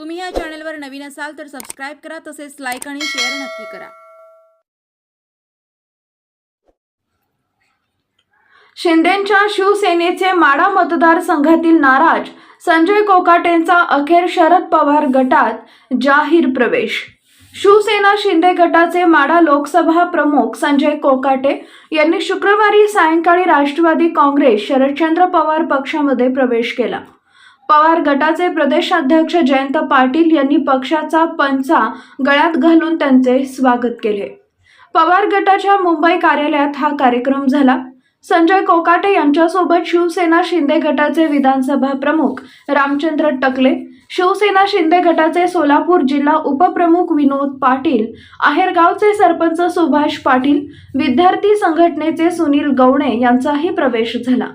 तुम्ही या चॅनलवर नवीन असाल तर सबस्क्राईब करा तसेच लाईक आणि शेअर नक्की करा. शिंदेंच्या शिवसेनेचे माडा मतदारसंघातील नाराज संजय कोकाटेंचा अखेर शरद पवार गटात जाहीर प्रवेश. शिवसेना शिंदे गटाचे माडा लोकसभा प्रमुख संजय कोकाटे यांनी शुक्रवारी सायंकाळी राष्ट्रवादी काँग्रेस शरदचंद्र पवार पक्षामध्ये प्रवेश केला. पवार गटाचे प्रदेशाध्यक्ष जयंत पाटील यांनी पक्षाचा पंचा गळ्यात घालून त्यांचे स्वागत केले. पवार गटाच्या मुंबई कार्यालयात हा कार्यक्रम झाला. संजय कोकाटे यांच्यासोबत शिवसेना शिंदे गटाचे विधानसभा प्रमुख रामचंद्र टकले शिवसेना शिंदे गटाचे सोलापूर जिल्हा उपप्रमुख विनोद पाटील आहेरगावचे सरपंच सुभाष पाटील विद्यार्थी संघटनेचे सुनील गवणे यांचाही प्रवेश झाला.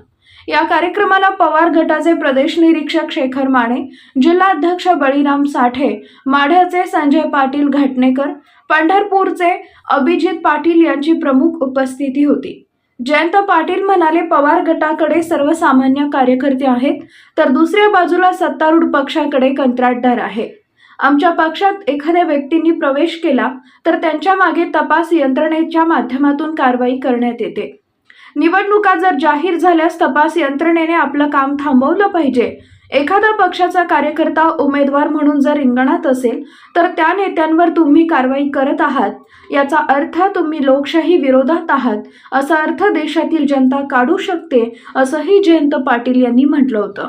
या कार्यक्रमाला पवार गटाचे प्रदेश निरीक्षक शेखर माने जिल्हाध्यक्ष बळीराम साठे माढ्याचे संजय पाटील घाटणेकर पंढरपूरचे अभिजित पाटील यांची प्रमुख उपस्थिती होती. जयंत पाटील म्हणाले पवार गटाकडे सर्वसामान्य कार्यकर्ते आहेत तर दुसऱ्या बाजूला सत्तारूढ पक्षाकडे कंत्राटदार आहे. आमच्या पक्षात एखाद्या व्यक्तींनी प्रवेश केला तर त्यांच्या मागे तपास यंत्रणेच्या माध्यमातून कारवाई करण्यात येते. निवडणुका जर जाहीर झाल्यास तपास यंत्रणेने आपलं काम थांबवलं पाहिजे. एखादा पक्षाचा कार्यकर्ता उमेदवार म्हणून जर रिंगणात असेल तर त्या नेत्यांवर तुम्ही कारवाई करत आहात. याचा अर्थ तुम्ही लोकशाही विरोधात आहात. असा अर्थ देशातील जनता काढू शकते असंही जयंत पाटील यांनी म्हटलं होतं.